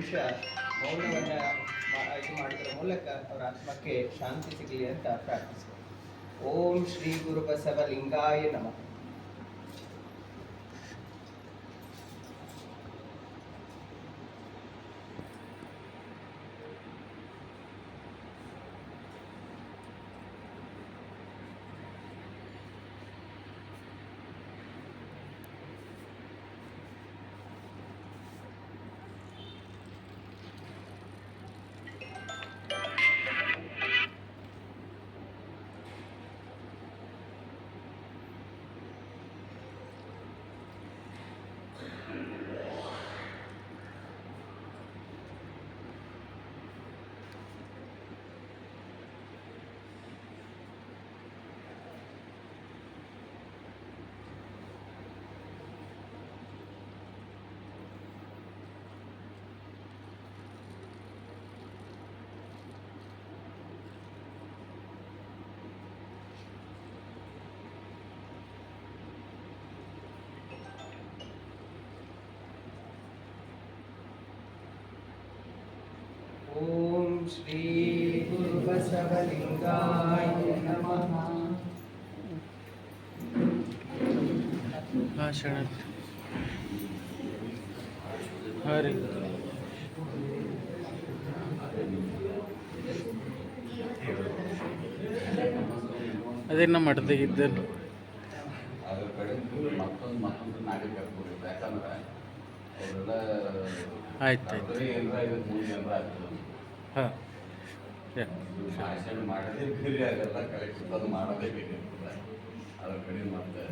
ನಿಮಿಷ ಮೌನವನ್ನು ಇದು ಮಾಡೋದ್ರ ಮೂಲಕ ಅವರ ಆತ್ಮಕ್ಕೆ ಶಾಂತಿ ಸಿಗಲಿ ಅಂತ ಪ್ರಾರ್ಥಿಸ್ತಾರೆ ಓಂ ಶ್ರೀ ಗುರುಬಸವ ಲಿಂಗಾಯ ನಮಃ. ಓಂ ಶ್ರೀ ಗುರು ಬಸವಲಿಂಗಾಯ ನಮಃ ಭಾಷಣ ಹರಿ ಅದೇ ನಮ್ಮ ಮಠದಾಗಿದ್ದಲ್ಲಿ ಅದ್ರ ಕಡೆ ಮತ್ತೊಂದು ಮತ್ತೊಂದು ನಾಡಿಗೆ ಕರ್ಕೊಂಡಿದ್ದು ಯಾಕಂದ್ರೆ ಅವರೆಲ್ಲ ಆಯ್ತು ಆಯ್ತು. ಹಾಂ. ಮಾಡೋದೇ ಬೇರೆ ಆಗಲ್ಲ ಕಲೆಕ್ಷನ್ ಅದು ಮಾಡೋದೇ ಬೇರೆ ಅದ್ರ ಕಡೆ ಮತ್ತೆ